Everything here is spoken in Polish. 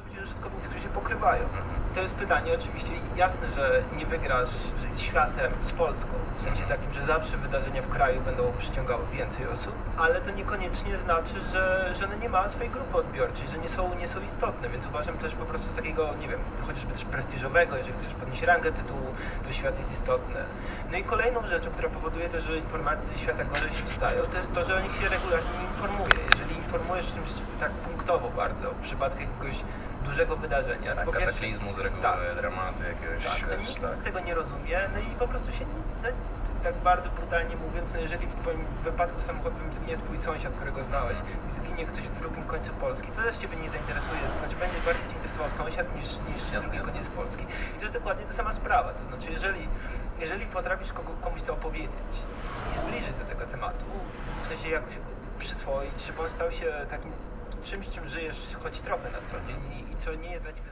muszą być użytkownicy, którzy się pokrywają. To jest pytanie oczywiście jasne, że nie wygrasz światem z Polską, w sensie takim, że zawsze wydarzenia w kraju będą przyciągały więcej osób, ale to niekoniecznie znaczy, że, że one nie mają swojej grupy odbiorczej, że nie są, nie są istotne, więc uważam też po prostu z takiego, nie wiem, chociażby też prestiżowego, jeżeli chcesz podnieść rangę tytułu, to świat jest istotny. No i kolejną rzeczą, która powoduje też, że informacje świata gorzej się czytają, to jest to, że o nich się regularnie nie informuje. Jeżeli informujesz czymś tak punktowo bardzo, w przypadku jakiegoś dużego wydarzenia, Tak, po kataklizmu z reguły, Tak. dramatu jakiegoś. tak, to wiesz, nikt tak. z tego nie rozumie, no i po prostu się, no, tak bardzo brutalnie mówiąc, no jeżeli w twoim wypadku samochodowym zginie twój sąsiad, którego znałeś i zginie ktoś w drugim końcu Polski, to też ciebie nie zainteresuje, znaczy będzie bardziej cię interesował sąsiad niż, niż Jasne, drugi koniec Polski. I to jest dokładnie ta sama sprawa, to znaczy jeżeli, jeżeli potrafisz kogo, komuś to opowiedzieć i zbliżyć do tego tematu, w sensie jakoś przyswoić, żeby on stał się takim czymś, czym żyjesz choć trochę na co dzień i, i co nie jest dla ciebie